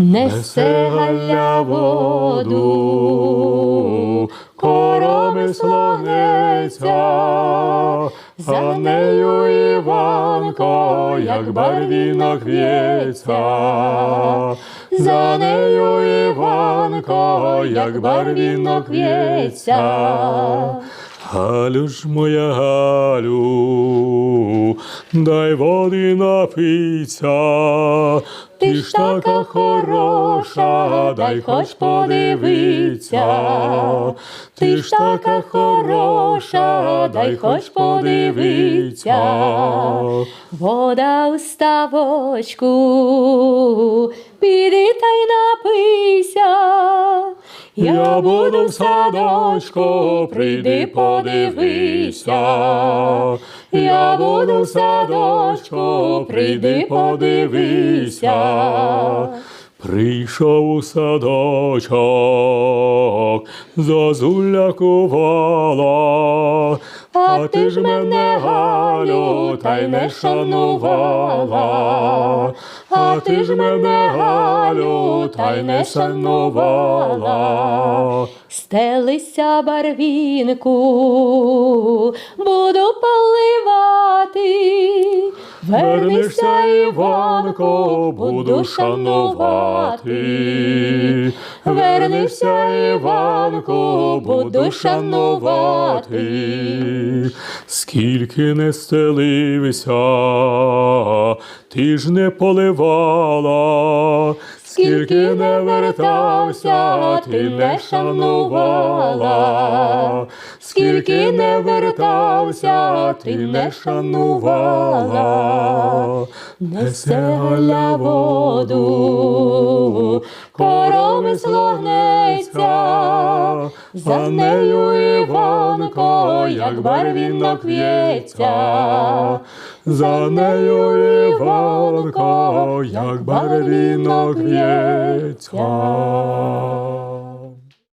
Несе галя воду, короми слонеця, за нею Іванко, як барвінок в'ється, за нею Іванко, як барвінок в'ється. Галю моя Галю, дай води напиться, ти ж така хороша, дай хоч подивиться, ти ж така хороша, дай хоч подивиться. Вода у ставочку, піди та й напийся. Я буду в садочку, прийди подивися. Я буду в садочку, прийди подивися. Прийшов у садочок, зозуля кувала, а ти ж мене, Галю, та й не шанувала, а ти ж мене, Галю, та й не шанувала. Стелися барвінку, буду поливати. Вернешся, Іванко, буду шанувати. Вернешся, Іванко, буду шанувати. Скільки не стелився, ти ж не поливала. Скільки не вертався, ти не шанувала, скільки не вертався, ти не шанувала, несе галя воду, короми слогнеться, за нею Іванко, як барвінок в'ється, за нею Іванко, як барвінок в'ється.